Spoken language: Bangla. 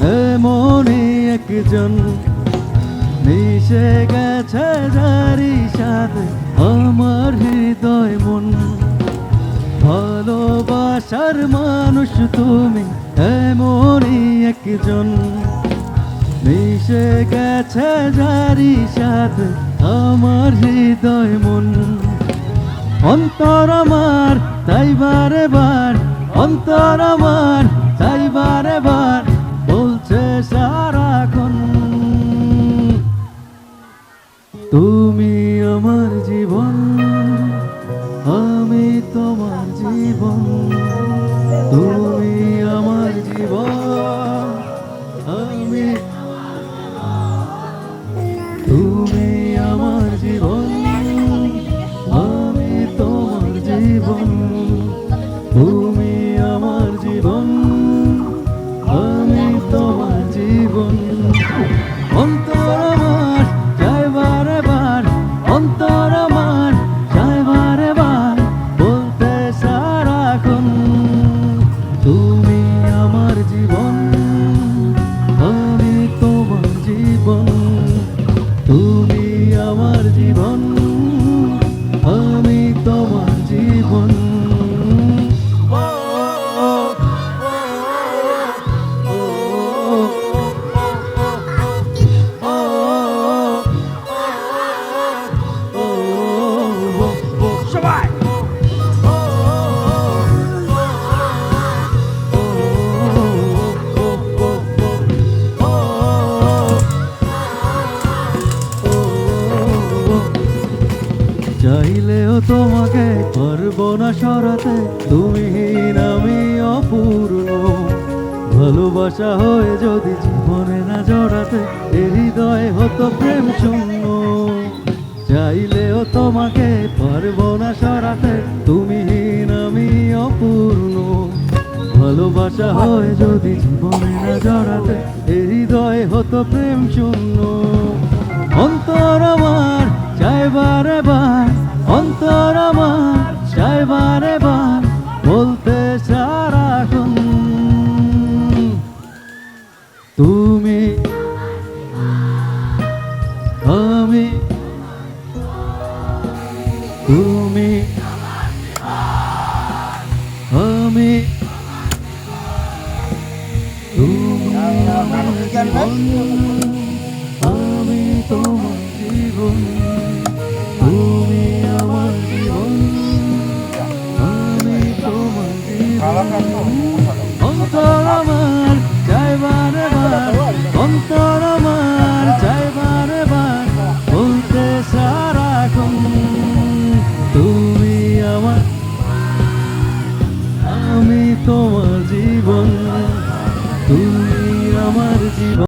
এমনই একজন। মিশে গেছে যারি সাথে আমার হৃদয় মন। ভালোবাসার মানুষ তুমি এমনই একজন। মিশে গেছে যারি সাথে আমার হৃদয় মন। অন্তর আমার, তাই বারে বার অন্তর আমার তাই বারে বার বলছে সারাক্ষণ তুমি আমার জীবন আমি তোমার জীবন। অন্তর আমার সারাক্ষণ তুমি আমার জীবন আমি তোমার জীবন। চাইলেও তোমাকে পারব না সরাতে। তুমি আমি অপূর্ণ। ভালোবাসা হয়ে যদি জীবনে না জড়াতে হৃদয় হতো প্রেম শূন্য। চাইলেও তোমাকে পারব না সরাতে তুমি আমি অপূর্ণ। ভালোবাসা হয় যদি জীবনে না জড়াতে হৃদয় হতো প্রেম শূন্য। অন্তর আমার আমি তুমি। আমি। আমি তোমার জীবন। তুমি আমার জীবন। আমি তোমার জীবন। অন্তর আমার। জীবন